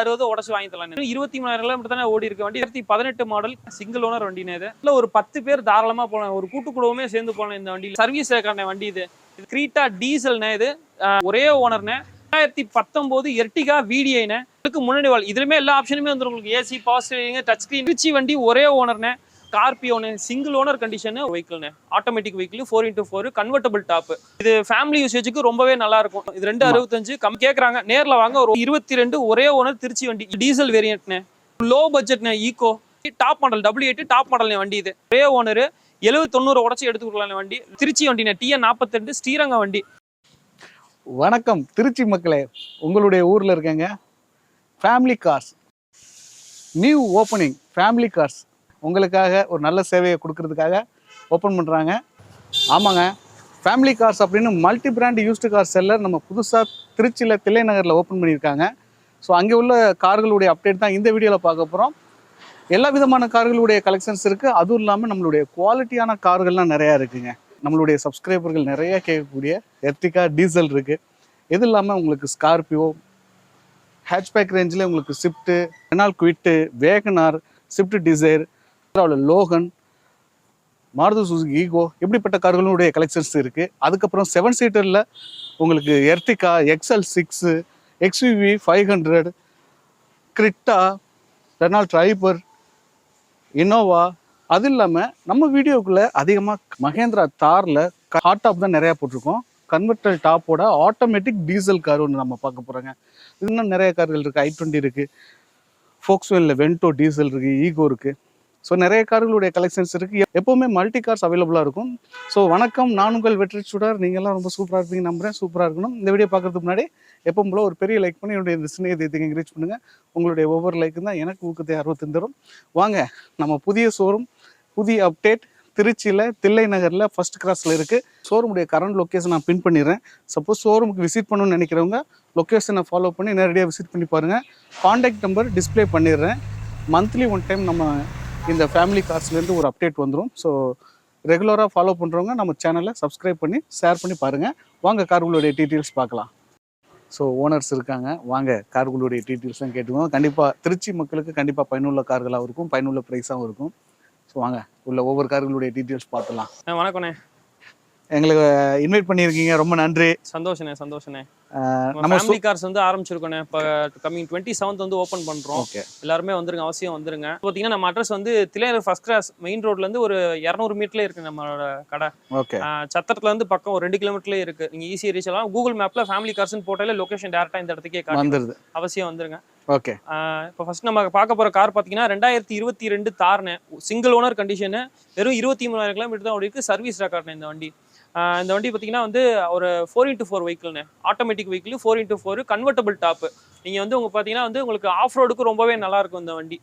அறுபது உடச்சு வாங்கி தரலாம் இருபத்தி மூணாயிரம் கிலோமீட்டர் தானே ஓடி இருக்க வண்டி. இருபத்தி பதினெட்டு மாடல் சிங்கிள் ஓனர் வண்டினே இது. இல்லை ஒரு பத்து பேர் தாராளமா போகலாம் ஒரு கூட்டு குடும்பமே சேர்ந்து போகலாம் இந்த வண்டியில். சர்வீஸ் ரேக்கான வண்டி இது. கிரீட்டா டீசல்னே இது. ஒரே ஓனர்னே ரெண்டாயிரத்தி பத்தொன்பது எர்டிகா விடிஐனே இதுக்கு முன்னாடி வாழ் இதுலயுமே எல்லா ஆப்ஷனுமே வந்துடும் உங்களுக்கு. AC power steering touch screen Trichy வண்டி ஒரே ஓனர்னே ஸ்கார்பியோனு single owner condition வெஹிக்கிள்னு automatic vehicle four into four convertible top இது ஃபேமிலி யூசேஜுக்கு ரொம்பவே நல்லா இருக்கும். இது ரெண்டு அறுபத்தஞ்சு கம் கேட்குறாங்க நேர்ல வாங்க ஒரு இருபத்தி ரெண்டு ஒரே ஓனர் திருச்சி வண்டி. டீசல் வேரியன்ட்னு low பட்ஜெட்னு eco top model W eight top model வண்டி இது. ஒரே ஓனர் எழுபது தொண்ணூறு உடச்சி எடுத்து கொடுக்கலாம் வண்டி. திருச்சி வண்டினே டிஎன் நாற்பத்தெண்டு ஸ்ரீரங்க வண்டி. வணக்கம் திருச்சி மக்களே. உங்களுடைய ஊரில் இருக்கேங்க. Family cars new opening family cars உங்களுக்காக ஒரு நல்ல சேவையை கொடுக்கறதுக்காக ஓப்பன் பண்ணுறாங்க ஆமாங்க. ஃபேமிலி கார்ஸ் அப்படின்னு multi brand used car seller நம்ம புதுசாக திருச்சியில் தில்லை நகரில் ஓப்பன் பண்ணியிருக்காங்க. ஸோ அங்கே உள்ள கார்களுடைய அப்டேட் தான் இந்த வீடியோவில் பார்க்க போகிறோம் எல்லா விதமான கார்களுடைய கலெக்ஷன்ஸ் இருக்குது அதுவும் இல்லாமல் நம்மளுடைய குவாலிட்டியான கார்கள்லாம் நிறையா இருக்குதுங்க நம்மளுடைய சப்ஸ்கிரைபர்கள் நிறைய கேட்கக்கூடிய எர்டிகா டீசல் இருக்குது இது இல்லாமல் உங்களுக்கு ஸ்கார்பியோ ஹேட்ச்பேக் ரேஞ்சில் உங்களுக்கு Swift Renault Kwid WagonR Swift Dzire Logan Maruti Suzuki Eeco இப்படிப்பட்ட கார்களுடைய கலெக்ஷன்ஸ் இருக்குது அதுக்கப்புறம் செவன் சீட்டரில் உங்களுக்கு Ertiga XL six XUV five hundred Creta Renault Triber Innova அது இல்லாமல் நம்ம வீடியோக்குள்ளே அதிகமாக மகேந்திரா தாரில் ஹாட் டாப் தான் நிறையா போட்டிருக்கோம். கன்வெர்டல் டாப்போட ஆட்டோமேட்டிக் டீசல் கார் ஒன்று நம்ம பார்க்க போகிறோங்க இன்னும் நிறைய கார்கள் இருக்குது ஐ டுவெண்ட்டி இருக்குது ஃபோக்ஸ்வெல்லில் வென்டோ டீசல் இருக்குது ஈகோ இருக்குது ஸோ நிறைய கார்களுடைய கலெக்ஷன்ஸ் இருக்குது எப்போவுமே மல்டி கார்ஸ் அவைலபிளாக இருக்கும். ஸோ வணக்கம். நான் உங்கள் வெற்றி சுடர். நீங்கள்லாம் ரொம்ப சூப்பராக இருப்பீங்க நம்புறேன். சூப்பராக இருக்கணும். இந்த வீடியோ பார்க்குறதுக்கு முன்னாடி எப்பவும் போல ஒரு பெரிய லைக் பண்ணி என்னுடைய இந்த சின்ன இதயத்தை ரீச் பண்ணுங்கள் உங்களுடைய ஒவ்வொரு லைக்கும் தான் எனக்கு ஊக்கத்தை ஆர்வத்தை தரும். வாங்க நம்ம புதிய ஷோரூம் புதிய அப்டேட் திருச்சியில் தில்லை நகரில் ஃபர்ஸ்ட் கிராஸில் இருக்குது ஷோரூமுடைய கரண்ட் லொக்கேஷன் நான் பின் பண்ணிடுறேன். சப்போஸ் ஷோரூமுக்கு விசிட் பண்ணணும்னு நினைக்கிறவங்க லொக்கேஷனை ஃபாலோ பண்ணி நேரடியாக விசிட் பண்ணி பாருங்கள் காண்டாக்ட் நம்பர் டிஸ்ப்ளே பண்ணிடுறேன். மந்த்லி ஒன் டைம் நம்ம இந்த ஃபேமிலி கார்ஸ்லேருந்து ஒரு அப்டேட் வந்துடும் ஸோ ரெகுலராக ஃபாலோ பண்ணுறவங்க நம்ம சேனலை சப்ஸ்கிரைப் பண்ணி ஷேர் பண்ணி பாருங்கள் வாங்க கார்களுடைய டீட்டெயில்ஸ் பார்க்கலாம். ஸோ ஓனர்ஸ் இருக்காங்க. வாங்க கார்களுடைய டீட்டெயில்ஸ்லாம் கேட்டுக்கோங்க கண்டிப்பாக திருச்சி மக்களுக்கு கண்டிப்பாக பயனுள்ள கார்களாகவும் இருக்கும் பயனுள்ள ப்ரைஸாகவும் இருக்கும். ஸோ வாங்க உள்ள ஒவ்வொரு கார்களுடைய டீட்டெயில்ஸ் பார்த்துலாம். வணக்கண்ணே எங்களுக்கு இன்வைட் பண்ணியிருக்கீங்க. ரொம்ப நன்றி. சந்தோஷண்ணே சந்தோஷண்ணே. அஹ் நம்ம ஃபேமிலி கார்ஸ் வந்து ஆரம்பிச்சிருக்கோண்ணே. இப்போ கம்மிங் டுவெண்ட்டி செவன்த் வந்து ஓப்பன் பண்றோம். ஓகே எல்லாருமே வந்துருங்க அவசியம் வந்துருங்க. பார்த்தீங்கன்னா நம்ம அட்ரஸ் வந்து திலையர் ஃபர்ஸ்ட் கிராஸ் மெயின் ரோட்ல இருந்து ஒரு இரநூறு மீட்டர்ல இருக்கு நம்மளோட கடை. ஓகே ஆஹ் சத்திரத்துல இருந்து பக்கம் ஒரு ரெண்டு கிலோமீட்டர்ல இருக்கு. நீங்க ஈஸியா ரீச் ஆகலாம். கூகுள் மேப்ல ஃபேமிலி கார்ஸ்னு போட்டாலே லொகேஷன் டேரக்டா இந்த இடத்துக்கே வந்துடுது அவசியம் வந்துருங்க. ஓகே இப்போ ஃபர்ஸ்ட் நம்ம பார்க்க போற கார் பார்த்தீங்கன்னா ரெண்டாயிரத்தி இருபத்தி ரெண்டு தார்னு. சிங்கிள் ஓனர் கண்டிஷனு வெறும் இருபத்தி மூணாயிரம் கிலோமீட்டர் தான் ஓடி இருக்கு சர்வீஸ் ரெக்கார்ட்னு இந்த வண்டி. இந்த வண்டி பார்த்தீங்கன்னா வந்து ஒரு four into four வெஹிக்கிள்னு automatic vehicle four into four convertible top நீங்கள் வந்து உங்கள் பார்த்தீங்கன்னா வந்து உங்களுக்கு ஆஃப் ரோடுக்கு ரொம்பவே நல்லாயிருக்கும் இந்த வண்டி.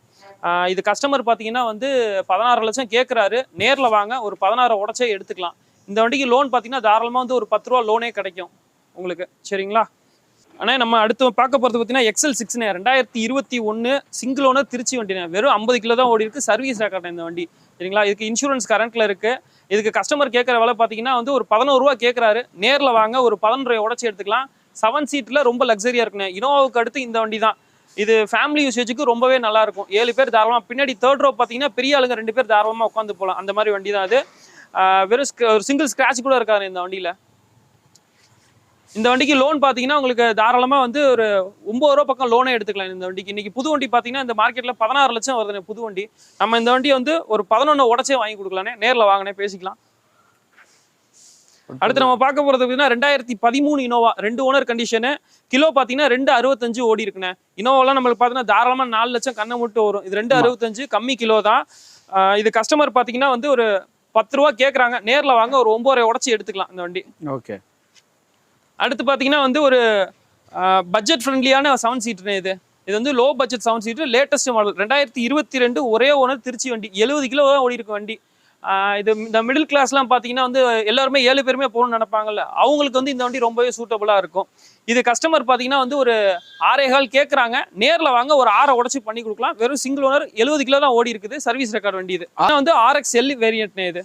இது கஸ்டமர் பார்த்தீங்கன்னா வந்து பதினாறு லட்சம் கேட்குறாரு. நேரில் வாங்க ஒரு பதினாறு உடச்சே எடுத்துக்கலாம். இந்த வண்டிக்கு லோன் பார்த்தீங்கன்னா தாராளமாக வந்து ஒரு பத்து ரூபா லோனே கிடைக்கும் உங்களுக்கு. சரிங்களா? ஆனால் நம்ம அடுத்து பார்க்க போகிறது பார்த்தீங்கன்னா எக்ஸல் சிக்ஸ்னே ரெண்டாயிரத்தி இருபத்தி ஒன்று சிங்கிள் ஓனர் திருச்சி வண்டினே வெறும் ஐம்பது கிலோ தான் ஓடி இருக்குது சர்வீஸ் ரெக்கார்ட் இந்த வண்டி. சரிங்களா? இதுக்கு இன்சூரன்ஸ் கரண்ட்டில் இருக்குது இதுக்கு கஸ்டமர் கேட்குற விலை பார்த்தீங்கன்னா வந்து ஒரு பதினோரு ரூபா கேட்குறாரு நேரில் வாங்க ஒரு பதினொரு ரூபாய் உடச்சி எடுத்துக்கலாம். செவன் சீட்டில் ரொம்ப லக்ஸரியாக இருக்குண்ணே. இனோவாவுக்கு அடுத்து இந்த வண்டி தான் இது ஃபேமிலி யூசேஜுக்கு ரொம்பவே நல்லா இருக்கும். ஏழு பேர் தாராளமாக பின்னாடி தேர்ட் ரோ பார்த்தீங்கன்னா பெரிய ஆளுங்க ரெண்டு பேர் தாராளமாக உட்காந்து போகலாம் அந்த மாதிரி வண்டி தான் அது வெறும் ஒரு சிங்கிள் ஸ்க்ராட்ச் கூட இருக்காது இந்த வண்டியில். இந்த வண்டிக்கு லோன் பார்த்தீங்கன்னா உங்களுக்கு தாராளமாக வந்து ஒரு ஒம்பது ரூபா பக்கம் லோனே எடுத்துக்கலாம் இந்த வண்டிக்கு. இன்னைக்கு புது வண்டி பார்த்தீங்கன்னா இந்த மார்க்கெட்டில் பதினாறு லட்சம் வருதுண்ணே புது வண்டி. நம்ம இந்த வண்டியை வந்து ஒரு பதினொன்று உடச்சே வாங்கி கொடுக்கலானே நேரில் வாங்கினே பேசிக்கலாம். அடுத்து நம்ம பார்க்க போகிறது பார்த்தீங்கன்னா ரெண்டாயிரத்தி பதிமூணு இனோவா ரெண்டு ஓனர் கண்டிஷனு கிலோ பார்த்தீங்கன்னா ரெண்டு அறுபத்தஞ்சு ஓடி இருக்குண்ணே. இனோவாலாம் நம்மளுக்கு பார்த்தீங்கன்னா தாராளமாக நாலு லட்சம் கண்ணை மட்டும் வரும். இது ரெண்டு. அறுபத்தஞ்சு கம்மி கிலோ தான். இது கஸ்டமர் பார்த்தீங்கன்னா வந்து ஒரு பத்து ரூபா கேட்குறாங்க நேரில் வாங்க ஒரு ஒம்பது உடச்சி எடுத்துக்கலாம் இந்த வண்டி. ஓகே. அடுத்து பார்த்தீங்கன்னா வந்து ஒரு பட்ஜெட் ஃப்ரெண்ட்லியான செவன் சீட்டுனே இது. இது வந்து low budget seven seat latest model ரெண்டாயிரத்தி இருபத்தி ரெண்டு ஒரே ஓனர் திருச்சி வண்டி. எழுபது கிலோ தான் ஓடி இருக்கு வண்டி இது இந்த மிடில் கிளாஸ்லாம் பார்த்தீங்கன்னா வந்து எல்லாருமே ஏழு பேருமே போகணும்னு நினைப்பாங்கல்ல. அவங்களுக்கு வந்து இந்த வண்டி ரொம்பவே சூட்டபுளாக இருக்கும். இது கஸ்டமர் பார்த்தீங்கன்னா வந்து ஒரு ஆறே கால் கேட்குறாங்க நேரில் வாங்க ஒரு ஆறை உடச்சி பண்ணி கொடுக்கலாம். வெறும் சிங்கிள் ஓனர் எழுபது கிலோ தான் ஓடி இருக்குது சர்வீஸ் ரெக்கார்ட் வண்டி இது. ஆனால் வந்து ஆர்எக்ஸ் எல் வேரியன்ட்னே இது.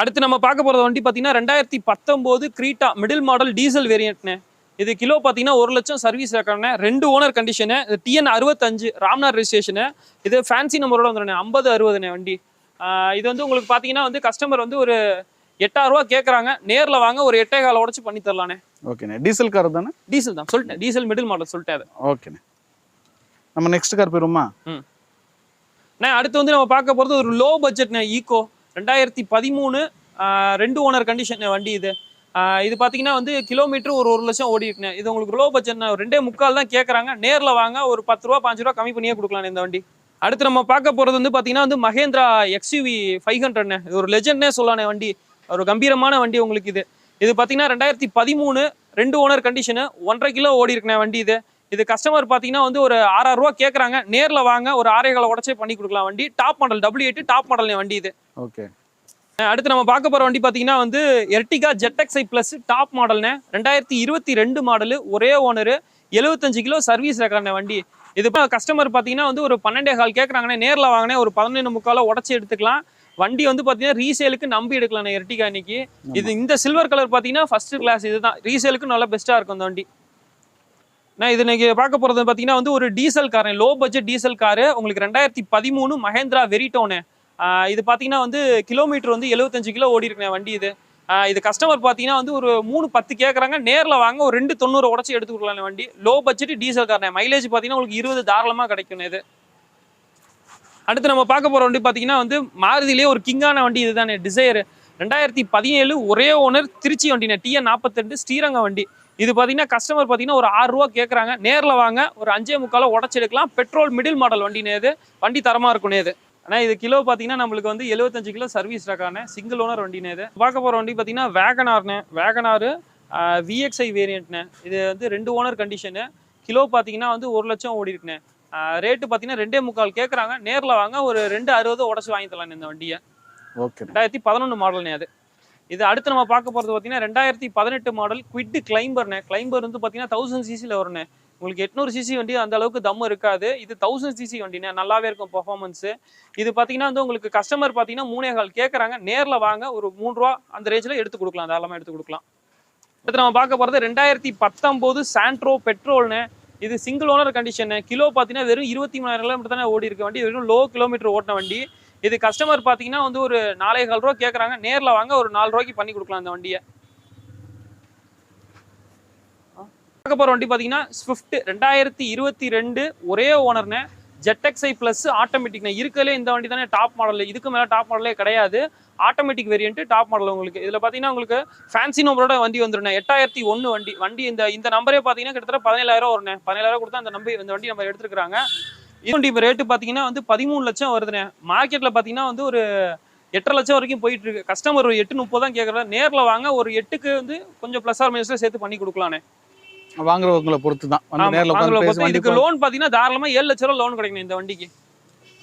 அடுத்து நம்ம பார்க்க போறது வண்டி பார்த்தீங்கன்னா ரெண்டாயிரத்தி பத்தொம்போது கிரீட்டா மிடில் மாடல் டீசல் வேரியன்ட்னு இது கிலோ பார்த்தீங்கன்னா ஒரு லட்சம் சர்வீஸ் ரெக்கார்டுண்ணே ரெண்டு ஓனர் கண்டிஷனு இது டிஎன் அறுபத்தஞ்சு ராம்நாத் ரெஜிஸ்ட்ரேஷனு இது ஃபேன்சி நம்பரோட வந்துடுண்ணே ஐம்பது அறுபதுண்ணே வண்டி. இது வந்து உங்களுக்கு பார்த்தீங்கன்னா வந்து கஸ்டமர் வந்து ஒரு எட்டாயிரம் ரூபா கேட்குறாங்க நேரில் வாங்க ஒரு எட்டே கால உடச்சு பண்ணி தரலாண்ணே ஓகேண்ணே. டீசல் கார் தானே? டீசல் தான். சொல்லிட்டேன். டீசல் மிடில் மாடல் சொல்லிட்டேன் அது. ஓகேண்ணே. நம்ம நெக்ஸ்ட் கார் போயிருவோமா? அண்ணே அடுத்து வந்து நம்ம பார்க்க போகிறது ஒரு லோ பட்ஜெட்ண்ணே ஈகோ ரெண்டாயிரத்தி பதிமூணு ரெண்டு ஓனர் கண்டிஷன் வண்டி இது. இது பார்த்தீங்கன்னா வந்து கிலோமீட்டர் ஒரு ஒரு லட்சம் ஓடி இது உங்களுக்கு லோ பட்ஜெட் ரெண்டே முக்கால் தான் கேட்குறாங்க நேரில் வாங்க ஒரு பத்து ரூபா பாஞ்சு ரூபா கம்மி பண்ணியே கொடுக்கலாம் இந்த வண்டி. அடுத்து நம்ம பார்க்க போகிறது வந்து பார்த்தீங்கன்னா வந்து மகேந்திரா எக்ஸ்யூவி ஃபைவ் ஹண்ட்ரட்ண்ணே இது ஒரு லெஜெண்ட்னே சொல்லலானே வண்டி. ஒரு கம்பீரமான வண்டி உங்களுக்கு இது. இது பார்த்தீங்கன்னா ரெண்டாயிரத்தி பதிமூணு ரெண்டு ஓனர் கண்டிஷனு ஒன்றரை கிலோ ஓடி இருக்குண்ணே வண்டி இது. இது கஸ்டமர் பார்த்தீங்கன்னா வந்து ஒரு ஆறாயிரம் ரூபா கேட்குறாங்க நேரில் வாங்க ஒரு ஆறேகால உடச்சே பண்ணி கொடுக்கலாம். வண்டி top model W eight top model வண்டி இது. ஓகே அடுத்து நம்ம பார்க்க போகிற வண்டி பார்த்தீங்கன்னா வந்து எர்டிகா ஜெட்எக்ஸ்ஐ ப்ளஸ் டாப் மாடல்னே ரெண்டாயிரத்தி இருபத்தி ரெண்டு மாடலு ஒரே ஓனரு எழுபத்தஞ்சு கிலோ சர்வீஸ் ரெக்கார்ட்னே வண்டி. இது கஸ்டமர் பார்த்தீங்கன்னா வந்து ஒரு பன்னெண்டே கால் கேட்குறாங்கண்ணே நேரில் வாங்கினே ஒரு பதினொன்று முக்கால உடச்சி எடுத்துக்கலாம். வண்டி வந்து பார்த்தீங்கன்னா ரீசேலுக்கு நம்பி எடுக்கலாம் எர்டிகா இன்னைக்கு இது இந்த சில்வர் கலர் பார்த்தீங்கன்னா ஃபர்ஸ்ட் கிளாஸ் இதுதான் ரீசேலுக்கு நல்லா பெஸ்ட்டாக இருக்கும் இந்த வண்டி. நான் இது இன்னைக்கு பார்க்க போகிறது பார்த்தீங்கன்னா வந்து ஒரு diesel car low budget diesel car. உங்களுக்கு ரெண்டாயிரத்தி பதிமூணு மஹேந்திரா வெரிட்டோனு இது பார்த்தீங்கன்னா வந்து கிலோமீட்டர் வந்து எழுபத்தஞ்சு கிலோ ஓடி இருக்கேன் வண்டி இது. இது கஸ்டமர் பார்த்தீங்கன்னா வந்து ஒரு மூணு பத்து கேட்குறாங்க நேரில் வாங்க ஒரு ரெண்டு தொண்ணூறு உடச்சி எடுத்து கொடுக்கலாம் வண்டி. லோ பட்ஜெட் டீசல் காரணே மைலேஜ் பார்த்தீங்கன்னா உங்களுக்கு இருபது தாராளமாக கிடைக்கும் இது. அடுத்து நம்ம பார்க்க போகிற வண்டி பார்த்தீங்கன்னா வந்து மாருதியிலே ஒரு கிங்கான வண்டி இதுதானே டிசையர் ரெண்டாயிரத்தி பதினேழு ஒரே ஓனர் திருச்சி வண்டினே டிஎன் நாற்பத்தெண்டு ஸ்ரீரங்கம் வண்டி. இது பார்த்தீங்கன்னா கஸ்டமர் பார்த்தீங்கன்னா ஒரு ஆறு ரூபா கேட்குறாங்க நேரில் வாங்க ஒரு அஞ்சே முக்கால உடச்சி எடுக்கலாம் பெட்ரோல் மிடில் மாடல் வண்டினே இது. வண்டி தரமாக இருக்கும்னே இது. ஆனால் இது கிலோ பார்த்தீங்கன்னா நம்மளுக்கு வந்து எழுபத்தஞ்சு கிலோ சர்வீஸ் ரக்கான சிங்கிள் ஓனர் வண்டினே இது. பார்க்க போகிற வண்டி பார்த்தீங்கன்னா வேகனார்னு வேகனாரு விஎக்ஸ்ஐ வேரியண்ட்னு இது வந்து ரெண்டு ஓனர் கண்டிஷனு கிலோ பார்த்தீங்கன்னா வந்து ஒரு லட்சம் ஓடி இருக்குண்ணே ரேட்டு பார்த்தீங்கன்னா ரெண்டே முக்கால் கேட்குறாங்க நேரில் வாங்க ஒரு ரெண்டு அறுபது உடச்சி வாங்கி தரலாம் இந்த வண்டியை. ரெண்டாயிரத்தி பதினொன்று மாடல்னே அது. இது அடுத்து நம்ம பார்க்க போகிறது பார்த்தீங்கன்னா ரெண்டாயிரத்தி பதினெட்டு மாடல் குவிட் கிளைம்பர்னே கிளைம்பர் வந்து பார்த்தீங்கன்னா தௌசண்ட் சிசியில் வரும்ண்ணே. உங்களுக்கு எட்நூறு சிசி வண்டி அந்த அளவுக்கு தம் இருக்காது. இது தௌசண்ட் சிசி வண்டினே நல்லாவே இருக்கும் பர்ஃபார்மன்ஸு இது பார்த்தீங்கன்னா வந்து உங்களுக்கு கஸ்டமர் பார்த்தீங்கன்னா மூணே கால் கேட்குறாங்க நேரில் வாங்க. ஒரு மூணு ரூபா அந்த ரேஞ்சில் எடுத்து கொடுக்கலாம். தாராளமாக எடுத்து கொடுக்கலாம். அடுத்து நம்ம பார்க்க போகிறது ரெண்டாயிரத்தி பத்தொம்போது சாண்ட்ரோ பெட்ரோல்னு இது சிங்கிள் ஓனர் கண்டிஷன் கிலோ பார்த்தீங்கன்னா வெறும் இருபத்தி மூணாயிரம் கிலோமீட்டர் தானே ஓடி இருக்க வண்டி வெறும் லோ கிலோமீட்டர் ஓட்டின வண்டி. இது கஸ்டமர் பார்த்தீங்கன்னா வந்து ஒரு நாலே கால் ரூபா கேட்குறாங்க நேரில் வாங்க ஒரு நாலு ரூபாய்க்கு பண்ணி கொடுக்கலாம் இந்த வண்டியை. பார்க்க போகிற வண்டி பார்த்தீங்கன்னா ஸ்விஃப்ட் ரெண்டாயிரத்தி இருபத்தி ரெண்டு ஒரே ஓனர்னு ஜெட்டெக்ஸை ப்ளஸ் ஆட்டோமேட்டிக்னா இருக்கலே இந்த வண்டி தானே டாப் மாடல் இதுக்கு மேலே டாப் மாடலே கிடையாது. ஆட்டோமேட்டிக் வேரியன்ட் டாப் மாடல் உங்களுக்கு. இதில் பார்த்தீங்கன்னா உங்களுக்கு ஃபேன்சி நம்பரோட வண்டி வந்துடும் எட்டாயிரத்தி ஒன்று வண்டி. வண்டி இந்த இந்த நம்பரே பார்த்தீங்கன்னா கிட்டத்தட்ட பதினேழாயிரம் வரும்ண்ணே பதினேழாயிரம் கொடுத்தா அந்த நம்பர் இந்த வண்டி நம்ம எடுத்துருக்காங்க இது வண்டி இப்போ ரேட்டு பார்த்தீங்கன்னா வந்து பதிமூணு லட்சம் வருதுண்ணே. மார்க்கெட்டில் பார்த்தீங்கன்னா வந்து ஒரு எட்டரை லட்சம் வரைக்கும் போயிட்டு இருக்கு. கஸ்டமர் ஒரு எட்டு முப்பது தான் கேட்குறாரு நேரில் வாங்க ஒரு எட்டுக்கு வந்து கொஞ்சம் ப்ளஸ் ஆர் மைனஸில் சேர்த்து பண்ணி கொடுக்கலாண்ணே. வாங்குறவங்களை பொறுத்து தான் இதுக்கு லோன் பார்த்தீங்கன்னா தாராளமா ஏழு லட்ச ரூபா லோன் கிடைக்கும் இந்த வண்டிக்கு.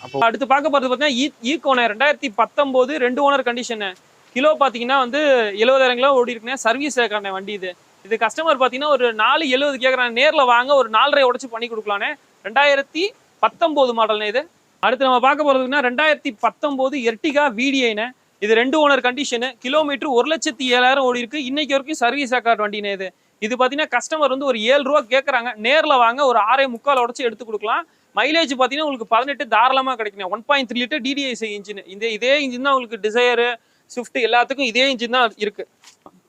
அப்போ- அடுத்து பார்க்க போறது பார்த்தீங்கன்னா ஈகோனே ரெண்டாயிரத்தி பத்தொம்போது ரெண்டு ஓனர் கண்டிஷனு கிலோ பார்த்தீங்கன்னா வந்து எழுபதாயிரம் கிலோ ஓடி இருக்குண்ணே. சர்வீஸ் இருக்கானே வண்டி இது. இது கஸ்டமர் பார்த்தீங்கன்னா ஒரு நாலு எழுபது கேட்குறாங்க நேரில் வாங்க ஒரு நாலரை உடச்சு பண்ணி கொடுக்கலானே ரெண்டாயிரத்தி பத்தொம்போது மாடல்னே இது. அடுத்து நம்ம பார்க்க போகிறதுக்குன்னா ரெண்டாயிரத்தி பத்தொம்போது எர்டிகா விடிஐனே இது ரெண்டு ஓனர் கண்டிஷனு கிலோமீட்டர் ஒரு லட்சத்தி ஏழாயிரம் ஓடி இருக்கு. இன்னைக்கு வரைக்கும் சர்வீஸ் ரெக்கார்ட் வண்டினே இது. இது பார்த்தீங்கன்னா கஸ்டமர் வந்து ஒரு ஏழு ரூபா கேட்குறாங்க நேரில் வாங்க ஒரு ஆறே முக்கால் உடச்சி எடுத்து கொடுக்கலாம். மைலேஜ் பார்த்தீங்கன்னா உங்களுக்கு பதினெட்டு தாராளமாக கிடைக்கும் one point three litre DDiS engine இந்த இதே இன்ஜின் தான் உங்களுக்கு டிசைரு ஸ்விஃப்ட் எல்லாத்துக்கும் இதே இன்ஜின் தான் இருக்குது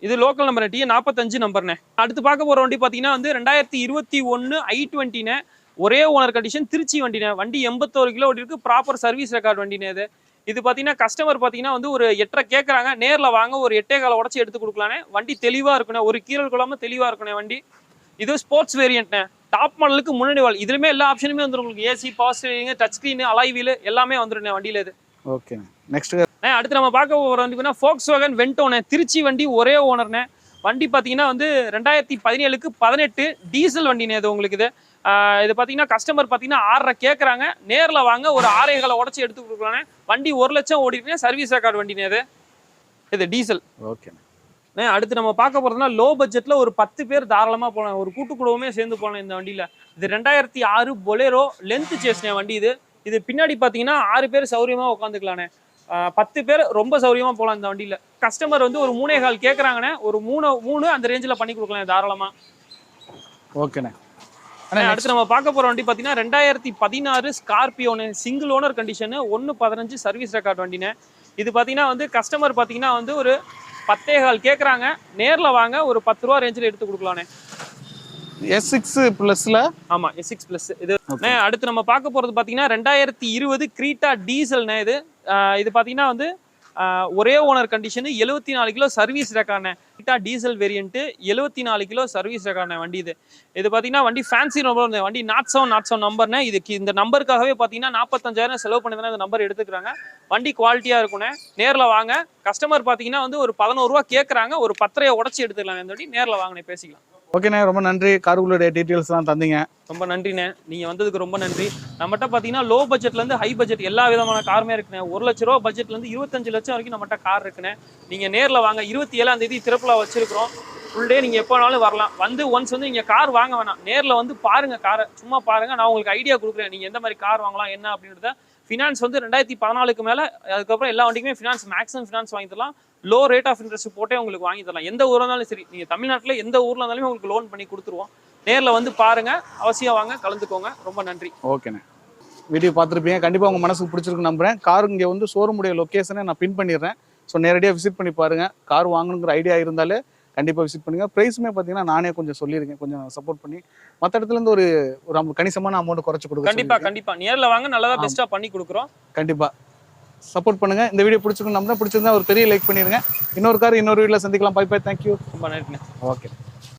இது லோக்கல் நம்பர் டி நாற்பத்தஞ்சு நம்பர்னே அடுத்து பார்க்க போகிற வண்டி பார்த்தீங்கன்னா வந்து ரெண்டாயிரத்தி இருபத்தி ஒன்று ஐ டுவெண்ட்டினே ஒரே ஓனர் கண்டிஷன் திருச்சி வண்டினே வண்டி எண்பத்தோரு கிலோ இருக்கு ப்ராப்பர் சர்வீஸ் ரெக்கார்ட் வண்டினே இது. இது பார்த்தீங்கன்னா கஸ்டமர் பார்த்தீங்கன்னா வந்து ஒரு எட்டரை கேட்குறாங்க நேரில் வாங்க ஒரு எட்டே கால உடச்சி எடுத்து கொடுக்கலானே. வண்டி தெளிவாக இருக்கணும் ஒரு கீரல் கொள்ளாமல் தெளிவாக இருக்கணும் வண்டி. இது ஸ்போர்ட்ஸ் வேரியண்ட்னே டாப் மாடலுக்கு முன்னாடி வாழ் இதுலயுமே எல்லா ஆப்ஷனுமே வந்துடும் உங்களுக்கு. AC power steering touch screen alloy wheel எல்லாமே வந்துடும் வண்டியில இது. ஓகேண்ணே நெக்ஸ்ட் அடுத்து நம்ம பார்க்க போகிற வண்டி ஃபோக்ஸ் வேகன் வென்டோனே திருச்சி வண்டி ஒரே ஓனர்னே வண்டி பார்த்தீங்கன்னா வந்து ரெண்டாயிரத்தி பதினேழுக்கு பதினெட்டு டீசல் வண்டினே இது உங்களுக்கு இது. இது பார்த்தீங்கன்னா கஸ்டமர் பார்த்தீங்கன்னா ஆறரை கேட்குறாங்க நேரில் வாங்க ஒரு ஆறே காலை உடச்சி எடுத்து கொடுக்குறானே வண்டி ஒரு லட்சம் ஓடிட்டுனே சர்வீஸ் ரெக்கார்டு வண்டினே இது இது டீசல் ஓகேண்ணே அடுத்து நம்ம பார்க்க போறதுனா லோ பட்ஜெட்ல ஒரு பத்து பேர் தாராளமா போகலாம் ஒரு கூட்டு குடும்பமே சேர்ந்து போகலாம் இந்த வண்டியில. இது ரெண்டாயிரத்தி ஆறு பொலேரோ லென்த் சேஸ்னே வண்டி இது. இது பின்னாடி பார்த்தீங்கன்னா ஆறு பேர் சௌரியமா உட்காந்துக்கலாண்ணே பத்து பேர் ரொம்ப சௌரியமா போகலாம் இந்த வண்டியில. கஸ்டமர் வந்து ஒரு மூணே கால் கேட்குறாங்கண்ணே ஒரு மூணு மூணு அந்த ரேஞ்சில் பண்ணி கொடுக்கலாம் தாராளமா. ஓகேண்ணே அடுத்து நம்ம பார்க்க போற வண்டி பாத்தீங்கன்னா ரெண்டாயிரத்தி பதினாறு ஸ்கார்பியோனு சிங்கிள் ஓனர் கண்டிஷனு ஒன்று பதினஞ்சு சர்வீஸ் ரெக்கார்ட் வண்டினே இது பாத்தீங்கன்னா வந்து கஸ்டமர் பாத்தீங்கன்னா வந்து ஒரு பத்தே கால் கேட்குறாங்க நேர்ல வாங்க ஒரு பத்து ரூபா ரேஞ்சில் எடுத்து கொடுக்கலாண்ணே எஸ் சிக்ஸ் ப்ளஸில் ஆமா எஸ் சிக்ஸ் ப்ளஸ் இது அடுத்து நம்ம பார்க்க போறது பாத்தீங்கன்னா ரெண்டாயிரத்தி இருபது கிரீட்டா டீசல்ண்ணே இது. இது பாத்தீங்கன்னா வந்து ஒரே ஓனர் கண்டிஷனு எழுபத்தி நாலு கிலோ சர்வீஸ் ரெக்கார்ட்ண்ணே கிரீட்டா டீசல் வேரியன்ட்டு எழுபத்தி நாலு கிலோ சர்வீஸ் ரெக்கார்ட்ண்ணே வண்டி இது. இது பாத்தீங்கன்னா வண்டி ஃபேன்சி நம்பர் இந்த வண்டி நாட் செவன் நாட் செவன் நம்பர்னே இதுக்கு இந்த நம்பருக்காகவே பாத்தீங்கன்னா நாற்பத்தஞ்சாயிரம் செலவு பண்ணி தானே இந்த நம்பர் எடுத்துக்கிறாங்க. வண்டி குவாலிட்டியா இருக்குண்ணே நேர்ல வாங்க. கஸ்டமர் பாத்தீங்கன்னா வந்து ஒரு பதினோரு ரூபா கேட்குறாங்க ஒரு பத்தரையை உடச்சி எடுத்துக்கலாம் இந்த வண்டி நேர்ல வாங்கினே பேசிக்கலாம். ஓகேண்ணே ரொம்ப நன்றி. காருக்குள்ளுடைய டீட்டெயில்ஸ்லாம் தந்தீங்க. ரொம்ப நன்றிண்ணே. நீங்கள் வந்ததுக்கு ரொம்ப நன்றி. நம்மகிட்ட பார்த்தீங்கன்னா லோ பட்ஜெட்லேருந்து ஹை பட்ஜெட் எல்லா விதமான காருமே இருக்குண்ணே. ஒரு லட்ச ரூபா பட்ஜெட்லேருந்து இருபத்தஞ்சு லட்சம் வரைக்கும் நம்மகிட்ட கார் இருக்குண்ணே. நீங்கள் நேரில் வாங்க இருபத்தி ஏழாம் தேதி திறப்புல வச்சிருக்கிறோம். ஃபுல் டே நீங்கள் எப்போ வேணாலும் வரலாம். வந்து ஒன்ஸ் வந்து நீங்கள் கார் வாங்க வேணாம். நேரில் வந்து பாருங்கள் காரை சும்மா பாருங்கள் நான் உங்களுக்கு ஐடியா கொடுக்குறேன். நீங்கள் எந்த மாதிரி கார் வாங்கலாம் என்ன அப்படின்றத. ஃபினான்ஸ் வந்து ரெண்டாயிரத்தி பதினாலுக்கு மேலே அதுக்கப்புறம் எல்லா வண்டிக்குமே ஃபினான்ஸ் மேக்ஸிமம் ஃபினான்ஸ் வாங்கிடலாம் லோ ரேட் ஆஃப் இன்ட்ரெஸ்ட் போட்டே உங்களுக்கு வாங்கி தரலாம். எந்த ஊரா இருந்தாலும் சரி நீங்க தமிழ்நாட்டுல எந்த ஊர்ல இருந்தாலுமே உங்களுக்கு லோன் பண்ணி கொடுத்துருவோம். நேர்ல வந்து பாருங்க அவசியம் வாங்க கலந்துக்கோங்க. ரொம்ப நன்றி. ஓகேண்ணே. வீடியோ பார்த்துருப்பீங்க. கண்டிப்பாக உங்கள் மனசுக்கு பிடிச்சிருக்கு நம்புறேன். கார் இங்கே வந்து ஷோரூமுடைய லொக்கேஷனை நான் பின் பண்ணிடுறேன். ஸோ நேரடியாக விசிட் பண்ணி பாருங்க. கார் வாங்கணுங்கிற ஐடியா இருந்தாலே கண்டிப்பாக விசிட் பண்ணுங்க. ப்ரைஸுமே பார்த்தீங்கன்னா நானே கொஞ்சம் சொல்லியிருக்கேன் கொஞ்சம் சப்போர்ட் பண்ணி. மற்ற இடத்துல இருந்து ஒரு ஒரு கணிசமான அமௌண்ட் குறைச்சு கொடுக்க கண்டிப்பா சொல்லியிருக்கேன். கண்டிப்பா. நேர்ல வாங்க நல்லதா ஆமா. பெஸ்டா பண்ணி கொடுக்குறோம். கண்டிப்பா. சப்போர்ட் பண்ணுங்க. இந்த வீடியோ பிடிச்சிருக்கு நம்புறேன் பிடிச்சிருந்தா ஒரு பெரிய லைக் பண்ணிருங்க. இன்னொரு கார் இன்னொரு வீடியோல சந்திக்கலாம். பை பை தேங்க்யூ ரொம்ப நன்றி ஓகே